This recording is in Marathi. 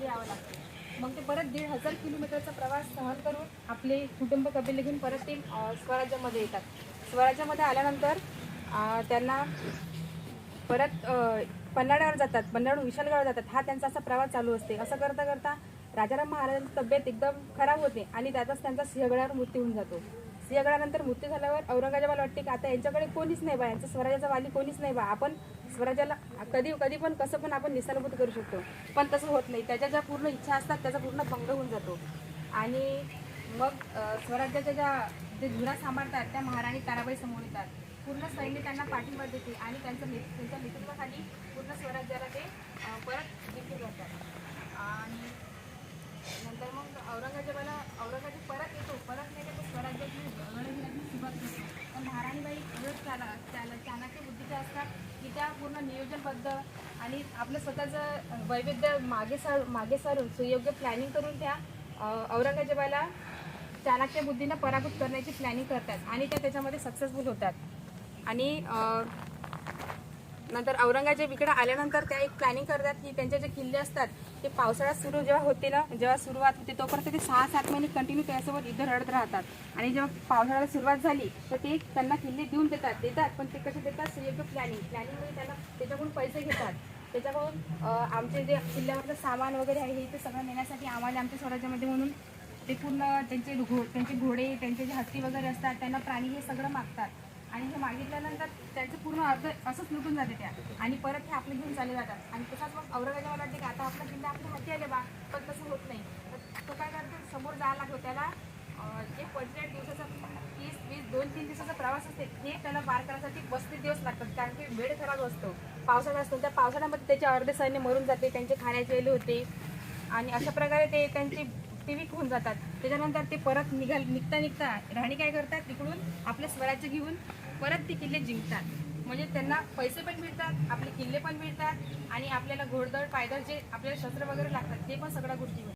मग ते परत दीड हजार किलोमीटरचा प्रवास सहन करून आपले कुटुंब कबिले घेऊन परत ते स्वराज्यामध्ये येतात. स्वराज्यामध्ये आल्यानंतर त्यांना परत अं, पन्हाळ्यावर जातात पन्हाळून विशालगडावर जातात. हा त्यांचा असा प्रवास चालू असते. असं करता करता राजाराम महाराजांची तब्येत एकदम खराब होते आणि त्यातच त्यांचा सिंहगडावर मृत्यू होऊन जातो. सिंहगडानंतर मृत्यू झाल्यावर औरंगजेबाला वाटते की आता यांच्याकडे कोणीच नाही बा यांचं स्वराज्याचा वाली कोणीच नाही बा. आपण स्वराज्याला कधी कधी पण कसं पण आपण निसर्गभूत करू शकतो. पण तसं होत नाही. त्याच्या ज्या पूर्ण इच्छा असतात त्याचा पूर्ण भंग होऊन जातो. आणि मग स्वराज्याच्या ज्या जे जुना सांभाळतात त्या महाराणी ताराबाई समोर येतात. पूर्ण सैन्य त्यांना पाठिंबा देते आणि त्यांचं ने त्यांच्या नेतृत्वाखाली पूर्ण स्वराज्याला ते परत जिंकून जातात आणि नंतर मग औरंगजेबाला औरंगजेब परत येतो परत नाही तर स्वराज्याची लढवण्याची सुरुवात करतो पण महाराणीबाई एवढं चाला चाला चाणक्य बुद्धीच्या असतात की त्या पूर्ण नियोजनबद्ध आणि आपलं स्वतःचं वैविध्य मागे सार मागे सारून सुयोग्य प्लॅनिंग करून त्या औरंगजेबाला चाणक्य बुद्धीनं पराभूत करण्याची प्लॅनिंग करतात आणि त्या त्याच्यामध्ये सक्सेसफुल होतात. आणि नंतर औरंगजेब इकडे आल्यानंतर त्या एक प्लॅनिंग करतात की त्यांचे जे किल्ले असतात ते पावसाळ्यात सुरू जेव्हा होते ना जेव्हा सुरुवात होते तोपर्यंत ते सहा सात महिने कंटिन्यू त्यासोबत युद्ध रडत राहतात. आणि जेव्हा पावसाळ्याला सुरुवात झाली तर ते त्यांना किल्ले देऊन देतात. देतात पण ते कसे देतात सुयोग्य प्लॅनिंग प्लॅनिंगमध्ये त्यांना त्याच्याकडून पैसे घेतात. त्याच्याकडून आमचे जे किल्ल्यावरचं सामान वगैरे आहे हे ते सगळं नेण्यासाठी आम्हाला आमच्या स्वराज्यामध्ये म्हणून ते पूर्ण त्यांचे घो त्यांचे घोडे त्यांचे जे हत्ती वगैरे असतात त्यांना प्राणी हे सगळं मागतात. आणि हे मागितल्यानंतर त्यांचं पूर्ण अर्ध असंच लुटून जाते त्या. आणि परत हे आपले घेऊन चालले जातात. आणि तसाच मग औरंगजेबाला वाटते की आता आपला किल्ला आपल्या हाती आले बा पण तसं होत नाही. तर तो काय करतो समोर जायला लागतो. त्याला जे पंचेचाळीस दिवसाचा तीस वीस दोन तीन दिवसाचा प्रवास असते हे त्याला पार करण्यासाठी पस्तीस दिवस लागतात. कारण की वेळ खराब असतो. पावसाळा असतो. त्या पावसाळ्यामध्ये त्याचे अर्धे सैन्य मरून जाते. त्यांचे खाण्याचे वेले होते. आणि अशा प्रकारे ते त्यांची ते वीक होऊन जातात. त्याच्यानंतर ते परत निघाल निघता निघता राणी काय करतात? तिकडून आपले स्वराज्य घेऊन परत ते किल्ले जिंकतात. म्हणजे त्यांना पैसे पण मिळतात आपले किल्ले पण मिळतात आणि आपल्याला घोडदळ पायदळ जे आपल्याला शस्त्र वगैरे लागतात ते पण सगळ्या गोष्टी मिळतात